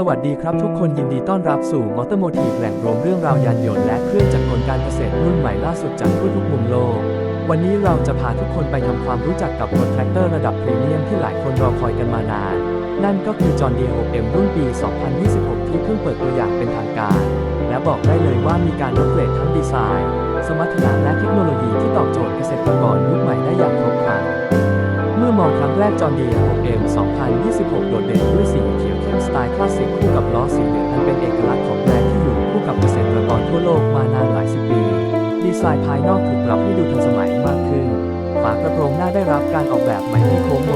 สวัสดีครับทุกคนยินดีต้อนรับสู่มอเตอร์โมทีฟแหล่งรวมเรื่องราวยานยนต์และเครื่องจักรกลการเกษตรรุ่นใหม่ล่าสุดจากทั่วทุกมุมโลก วันนี้เราจะพาทุกคนไปทำความรู้จักกับรถแทรกเตอร์ระดับพรีเมียมที่หลายคนรอคอยกันมานาน นั่นก็คือจอห์นดี 6M รุ่นปี 2026 ที่เพิ่งเปิดตัวอย่างเป็นทางการ และบอกได้เลยว่ามีการอัปเกรดทั้งดีไซน์ สมรรถนะและเทคโนโลยีที่ตอบโจทย์เกษตรกร กจอห์นดี 6M 2026 โดดเด่นด้วยสีเขียวเข้มสไตล์คลาสสิกคู่กับล้อสีเหลืองอันเป็นเอกลักษณ์ของแบรนด์ที่อยู่คู่กับเกษตรกรทั่วโลกมานานหลายสิบปี ดีไซน์ภายนอกถูกปรับให้ดูทันสมัยมากขึ้น ฝากระโปรงหน้าได้รับการออกแบบใหม่ให้โค้งมน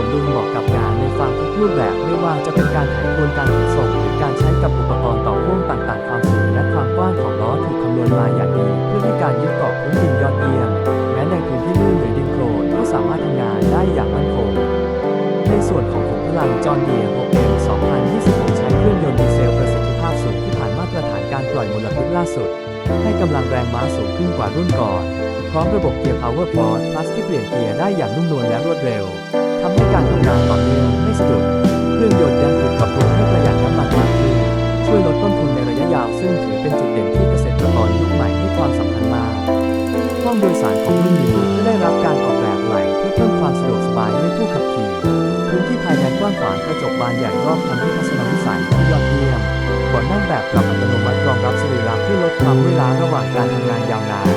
สมดุลเหมาะกับงานในฟาร์มทุกรูปแบบไม่ว่าจะเป็นการไถโคนการขนส่งหรือการใช้กับอุปกรณ์ต่อพ่วงต่างๆ ความสูงและความกว้างของล้อถูกคำนวณมาอย่างดี เพื่อให้การยึดเกาะพื้นดินยอดเยี่ยมแม้ในพื้นที่ลื่นหรือดินโคลนก็สามารถทำงานได้อย่างมั่นคงในส่วนของขุมพลังจอห์นเดียร์ 6M 2026 ใช้เครื่องยนต์ดีเซลประสิทธิภาพสูงที่ผ่านมาตรฐานการปล่อยมลพิษล่าสุด ให้กำลังแรงม้าสูงขึ้นกว่ารุ่นก่อน พร้อมระบบเกียร์ Power Force Plus ที่เปลี่ยนเกียร์ได้อย่างนุ่มนวลและรวดเร็ว ทำให้การทำงานต่อเนื่องไม่สะดุดเครื่องยนต์ยังถูกปรับปรุงให้ประหยัดน้ำมันมากขึ้นช่วยลดต้นทุนในระยะยาวซึ่งถือเป็นจุดเด่นที่เกษตรกรยุคใหม่ให้ความสำคัญมากห้องโดยสารของรุ่นนี้ก็ได้รับการออกแบบใหม่เพื่อเพิ่มความสะดวกสบายให้ผู้ขับขี่พื้นที่ภายในกว้างขวางกระจกบานใหญ่รอบทำให้ทัศนวิสัยที่ยอดเยี่ยมเบาะนั่งแบบปรับอัตโนมัติรองรับสรีระเพื่อลดความเมื่อยล้าระหว่างการทำงานยาวนาน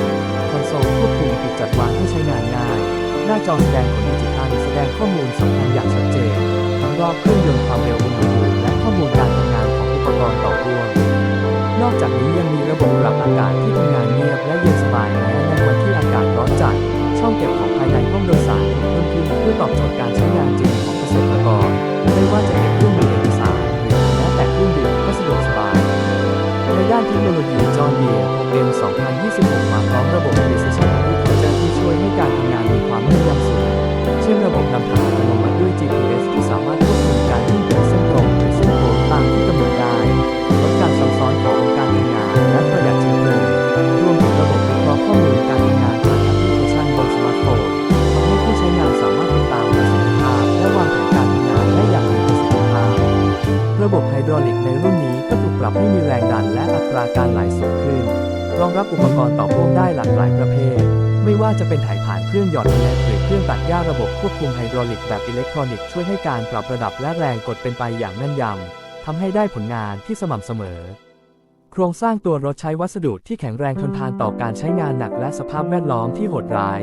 คอนโซลควบคุมถูกจัดวางให้ใช้งานง่าย หน้าจอแสดงผลดิจิ แสดงข้อมูลสำคัญอย่างชัดเจนทั้งรอบเครื่องยนต์ความเร็วอุณหภูมิและข้อมูลการทำงานของอุปกรณ์ต่อพ่วงนอกจากนี้ยังมีระบบปรับอากาศที่ทำงานเงียบและเย็นสบายแม้ในวันที่อากาศร้อนจัด ช่องเก็บของภายในห้องโดยสารถูกเพิ่มขึ้นเพื่อตอบโจทย์การใช้งานจริงของเกษตรกร ไม่ว่าจะเก็บเครื่องมือเอกสารหรือแม้แต่เครื่องดื่มก็สะดวกสบายในด้านเทคโนโลยีจอห์นเดีย 6M 2026 มาพร้อมระบบ Precision Agriculture ที่ช่วยให้การทำงานมีความ ระบบไฮดรอลิกในรุ่นนี้ก็ถูกปรับให้มีแรงดันและอัตราการไหลสูงขึ้น รองรับอุปกรณ์ต่อพ่วงได้หลากหลายประเภท ไม่ว่าจะเป็นถ่ายผ่านเครื่องหยอดเมล็ดหรือเครื่องตัดหญ้าระบบควบคุมไฮดรอลิกแบบอิเล็กทรอนิกส์ช่วยให้การปรับระดับและแรงกดเป็นไปอย่างแม่นยำทำให้ได้ผลงานที่สม่ำเสมอ โครงสร้างตัวรถใช้วัสดุที่แข็งแรงทนทานต่อการใช้งานหนักและสภาพแวดล้อมที่โหดร้าย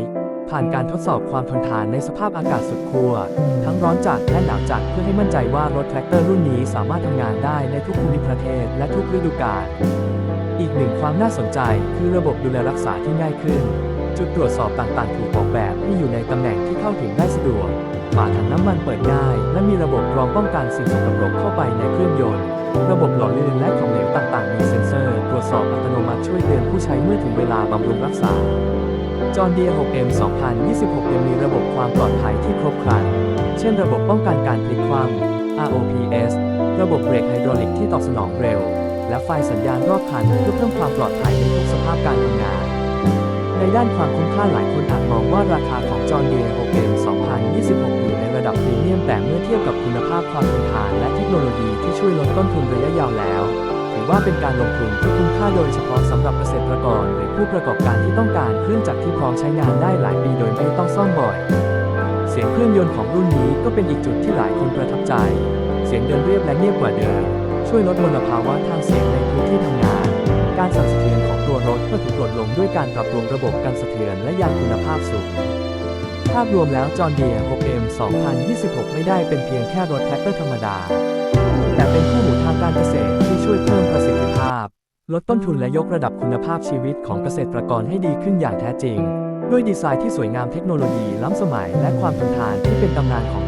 ผ่านการทดสอบความทนทานในสภาพอากาศสุดขั้วทั้งร้อนจัดและหนาวจัดเพื่อให้มั่นใจว่ารถแทรกเตอร์รุ่นนี้สามารถทำงานได้ในทุกภูมิประเทศและทุกฤดูกาลอีกหนึ่งความน่าสนใจคือระบบดูแลรักษาที่ง่ายขึ้น จุดตรวจสอบต่างๆ ถูกออกแบบให้อยู่ในตำแหน่งที่เข้าถึงได้สะดวกฝาถังน้ำมันเปิดง่าย และมีระบบกรองป้องกันสิ่งสกปรกเข้าไปในเครื่องยนต์ ระบบหล่อลื่นและของเหลวต่างๆ มีเซ็นเซอร์ ตรวจสอบอัตโนมัติช่วยเตือนผู้ใช้เมื่อถึงเวลาบำรุงรักษา จอห์นเดีย 6M 2026ยังมีระบบความปลอดภัยที่ครบครัน เช่นระบบป้องกันการพลิกคว่ำ ROPS ระบบเบรกไฮดรอลิกที่ตอบสนองเร็ว และไฟสัญญาณรอบคันเพื่อเพิ่มความปลอดภัยในทุกสภาพการทำงาน ในด้านความคุ้มค่าหลายคนอาจมองว่าราคาของจอห์นเดีย 6M 2026 อยู่ในระดับพรีเมียมแต่เมื่อเทียบกับคุณภาพความทนทานและเทคโนโลยีที่ช่วยลดต้นทุนระยะยาวแล้ว ว่าเป็นการลงทุนที่คุ้มค่าโดยเฉพาะสำหรับเกษตรกรหรือผู้ประกอบการที่ต้องการเครื่องจักรที่พร้อมใช้งานได้หลายปีโดยไม่ต้องซ่อมบ่อย เสียงเครื่องยนต์ของรุ่นนี้ก็เป็นอีกจุดที่หลายคนประทับใจ เสียงเดินเรียบและเงียบกว่าเดิมช่วยลดมลภาวะทางเสียงในพื้นที่ทำงาน การสั่นสะเทือนของตัวรถก็ถูกลดลงด้วยการปรับปรุงระบบกันสะเทือนและยางคุณภาพสูงภาพรวมแล้วจอห์นเดีย 6M 2026 ไม่ได้เป็นเพียงแค่รถแทรกเตอร์ธรรมดา แต่เป็นคู่หูทางการเกษตรที่ช่วยเพิ่มาพ ลดต้นทุนและยกระดับคุณภาพชีวิตของเกษตรกรให้ดีขึ้นอย่างแท้จริง ด้วยดีไซน์ที่สวยงามเทคโนโลยีล้ำสมัยและความทนทานที่เป็นตำนานของ